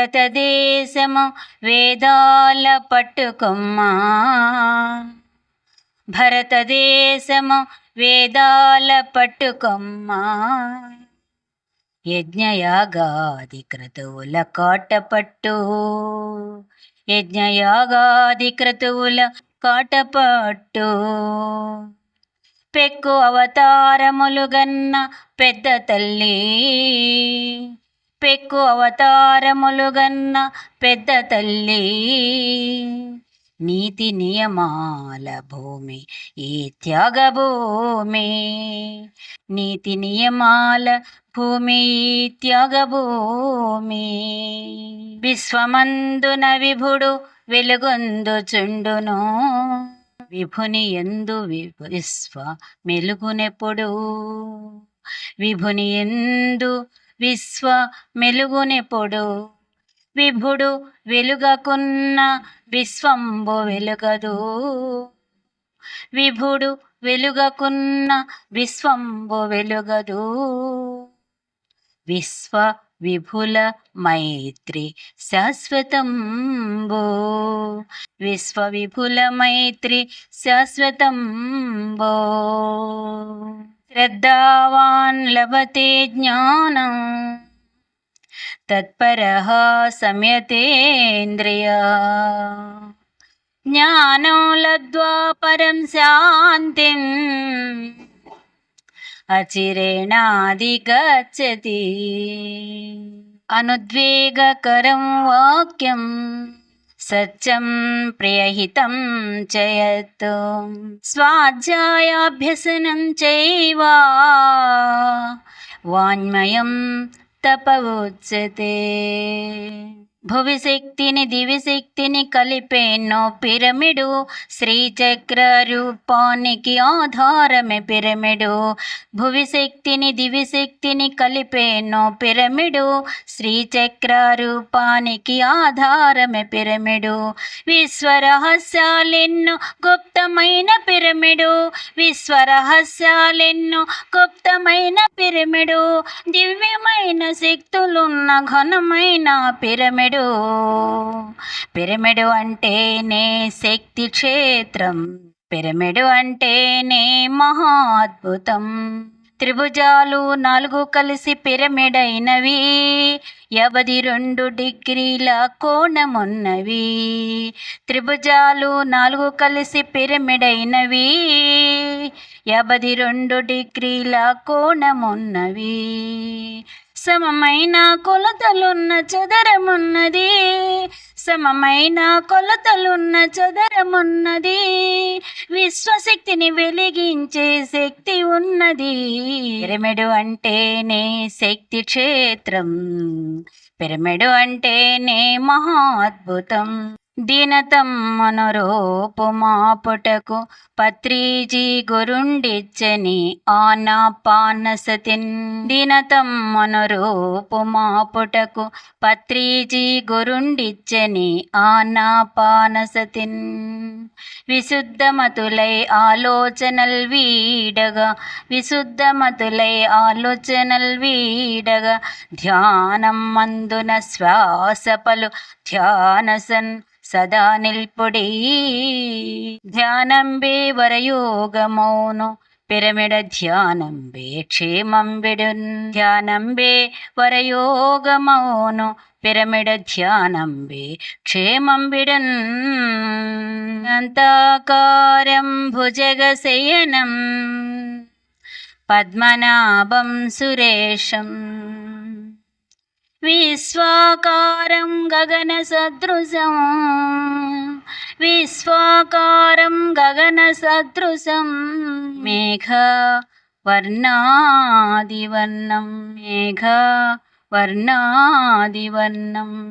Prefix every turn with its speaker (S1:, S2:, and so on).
S1: భారతదేశము వేదాల పట్టుకొమ్మా. భరతదేశము వేదాల పట్టుకొమ్మా. యజ్ఞయాగాది క్రతువుల కాటపట్టు. యజ్ఞయాగాది క్రతువుల కాటపట్టు. పెక్కు అవతారములు గన్న పెద్ద తల్లి. పెక్కు అవతారములుగన్న పెద్ద తల్లి. నీతి నియమాల భూమి ఈ త్యాగ భూమి నీతి నియమాల భూమి ఈ త్యాగ భూమి విశ్వమందున విభుడు వెలుగొందు చుండును. విభుని ఎందు వి- విశ్వ మెలుగునెప్పుడు. విభుని ఎందు విశ్వ మెలుగునెప్పుడు విభుడు వెలుగకున్న విశ్వంబు వెలుగదు. విభుడు వెలుగకున్న విశ్వంబు వెలుగదు. విశ్వ విభుల మైత్రి శాశ్వతంబో. విశ్వ విభుల మైత్రి శాశ్వతంబో. श्रद्धावान् लभते ज्ञानम् तत्परः शम्यतेन्द्रिय ज्ञानं लब्ध्वा परं शान्तिम् अचिरेणाधिगच्छति अनुद्वेगकरं वाक्यम् సత్యం ప్రియహితం చేయత్. స్వాధ్యాయాభ్యసనం చైవా. వాంగ్మయం తప ఉచ్యతే భువిశక్తిని దివిశక్తిని కలిపేనో పిరమిడు. శ్రీచక్ర రూపానికి ఆధారమే పిరమిడు. భువి శక్తిని కలిపేనో పిరమిడు. శ్రీచక్ర రూపానికి ఆధారమే పిరమిడు. విశ్వరహస్యాలెన్నో గుప్తమైన పిరమిడు. విశ్వరహస్యాలెన్నో అద్భుతమైన పిరమిడు దివ్యమైన శక్తులున్న ఘనమైన పిరమిడు. పిరమిడు అంటేనే శక్తి క్షేత్రం పిరమిడు అంటేనే మహాద్భుతం. త్రిభుజాలు నాలుగు కలిసి పిరమిడైనవి అయినవి యాభై రెండు డిగ్రీల కోణమున్నవి. త్రిభుజాలు నాలుగు కలిసి పిరమిడైనవి యాభై రెండు డిగ్రీల కోణమున్నవి సమమైన కొలతలున్న చదరమున్నది. సమమైన కొలతలున్న చదరమున్నది. విశ్వశక్తిని వెలిగించే శక్తి ఉన్నది. పిరమిడు అంటేనే శక్తి క్షేత్రం. పిరమిడు అంటేనే మహాద్భుతం దీనతం మనరూపు మాపుటకు పత్రీజీ గురుండిచ్చని ఆనాపానసతిన్. దీనతం మనరూపు మాపుటకు పత్రీజీ గురుండిచ్చని ఆనాపానసతిన్. విశుద్ధమతులై ఆలోచనల్ వీడగా విశుద్ధమతులై ఆలోచనల్ వీడగా ధ్యానం మందున శ్వాస పలు ధ్యానసన్ ಸದಾ ನಿಲ್ಪೊಡಿ ಧ್ಯಾನಂಬೆ ವರಯೋಗ ಮೌನು പിരമിഡ ധ്യാനംബേ ക്ഷേമം വിടുൻ. ധ്യാനംബേ വരയോഗമൗനു പിരമിഡ ധ്യാനംബേ ക്ഷേമം വിടുൻ. അന്താകാരം ഭുജഗശയനം പത്മനാഭം സുരേഷം విశ్వాకారం గగన సదృశం. విశ్వాకారం గగన సదృశం. మేఘ వర్ణాదివర్ణం. మేఘ వర్ణాదివర్ణం.